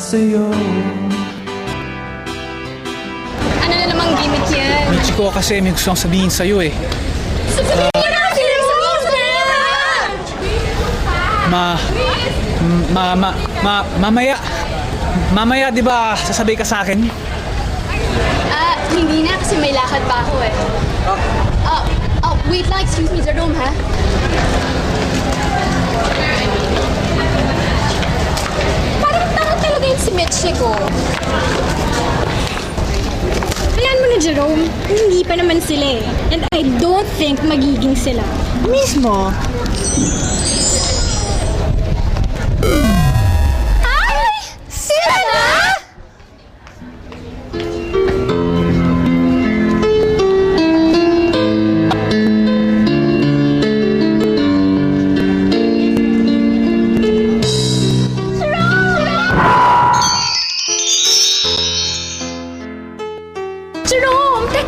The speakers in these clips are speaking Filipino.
sa'yo Ano na namang gimmick yan? Michiko kasi may gusto akong sabihin sa'yo eh. Sasabihin mo na kasi lang sa Ma, ma, ma, ma, mamaya, mamaya di ba sasabihin ka sa akin? Ah, hindi na kasi may lakad pa ako eh. Ah, oh, wait lang, excuse me, Jerome ha? Mitchiko. Hayaan mo na, Jerome. Hindi pa naman sila eh. And I don't think magiging sila. Mismo.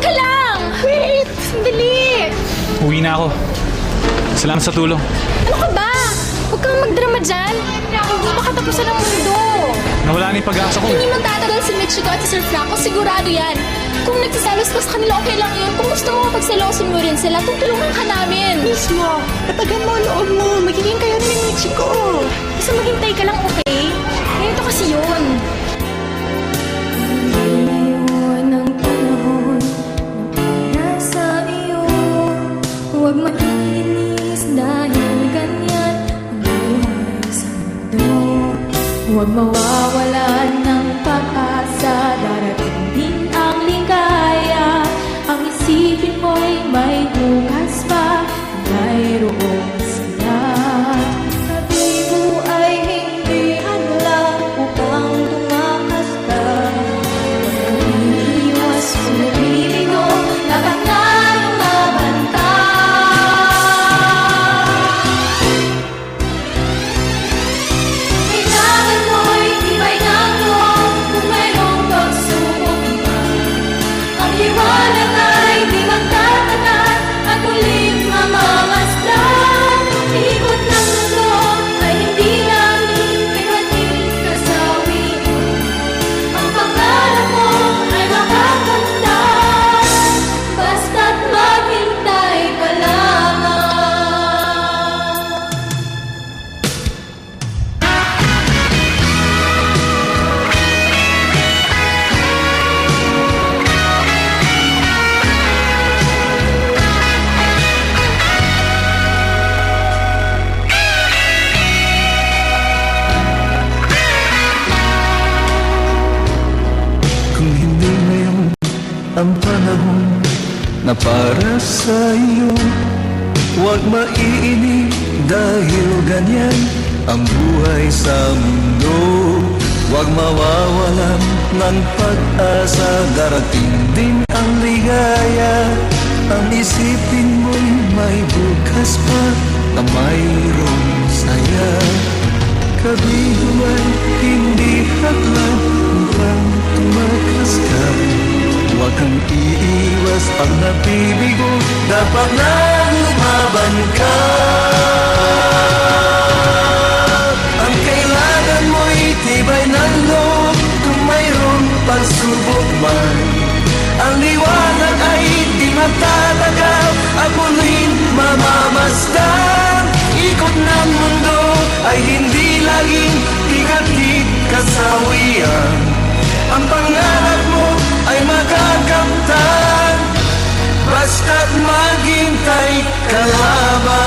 Teka lang! Wait! Sandali! Uwi na ako. Salamat sa tulong. Ano ka ba? Huwag kang magdrama dyan. Hindi pa katapusan ng mundo. Nawala na yung pag-asa ko. Hindi magtatagal si Mitchiko at si Sir Franco, sigurado yan. Kung nagsasalos pa sa kanila, okay lang yun. Kung gusto mo pagsalosin mo rin sila, tutulungan ka namin. Mismo. Tatagan mo ang loob mo. Magiging kayo ni Michiko. Basta maghintay ka lang, okay? Ganito kasi yun. Huwag mawawalan ng pag-asa. Darating din ang ligaya. Ang isipin mo'y may bukas pa ang panahon na para sa iyo Huwag maiinip dahil ganyan ang buhay sa mundo. Huwag mawawalan ng pag-asa. Darating din ang ligaya. Ang isipin mo'y may bukas pa na mayroong saya. Kabihuan, hindi hadlang upang tumakas ka pag nabibigo Dapat na lumaban ka. Ang kailangan mo'y tibay ng loob Kung mayroong pagsubok man Ang liwanag ay di magtatagal At muling mamamasdan. Ikot ng mundo ay hindi laging tingatid kasawian magagamtan Basta't maghintay ka lamang